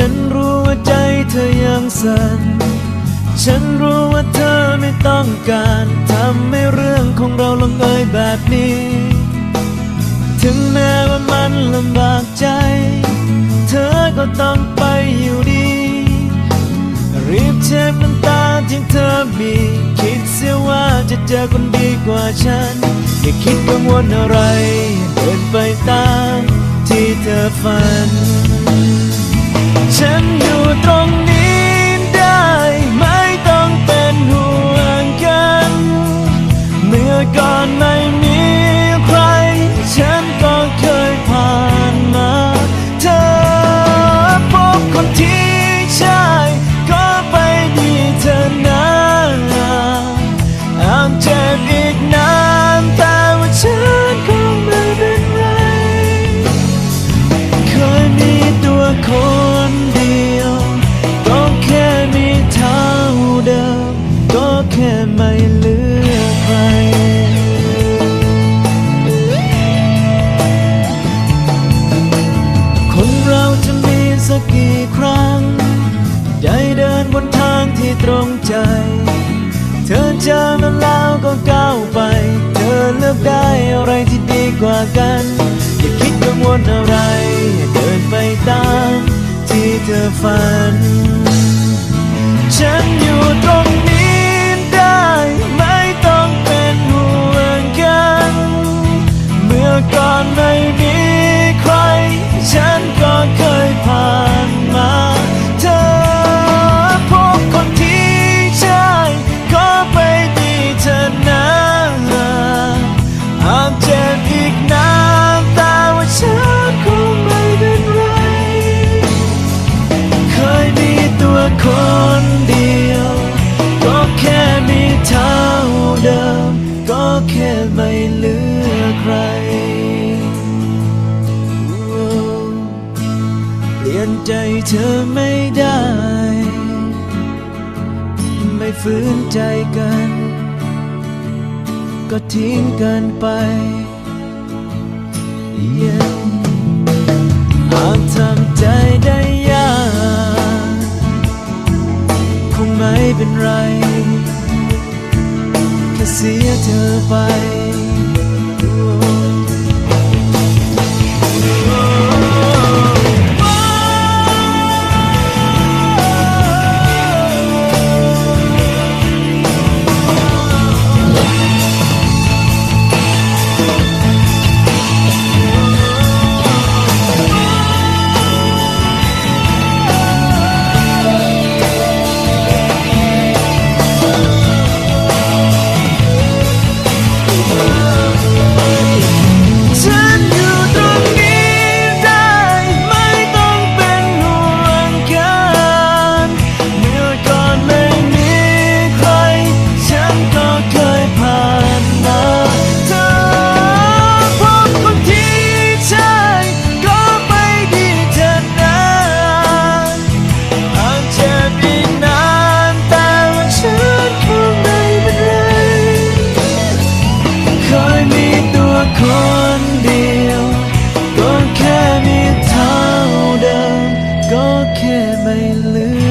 ฉันรู้ว่าใจเธอยังสั่น ฉันรู้ว่าเธอไม่ต้องการทำให้เรื่องของเราลงเอยแบบนี้ ถึงแม้ว่ามันลำบากใจ เธอก็ต้องไปอยู่ดี รีบเช็ดน้ำตาที่เธอมี คิดเสียว่าจะเจอคนดีกว่าฉัน อย่าคิดกังวลอะไร ที่ตรงใจ เธอเจอมันแล้วก็ก้าวไป เธอเลือกได้อะไรที่ดีกว่ากัน อย่าคิดกังวลอะไรเดินไปตามที่เธอฝัน ฉันอยู่ตรงนี้ได้ไม่ต้องเป็นห่วงกัน เมื่อก่อนไม่มี นใจเธอไม่ได้ ไม่ฝืนใจกัน ก็ทิ้งกันไป yeah. หากทำ 美丽。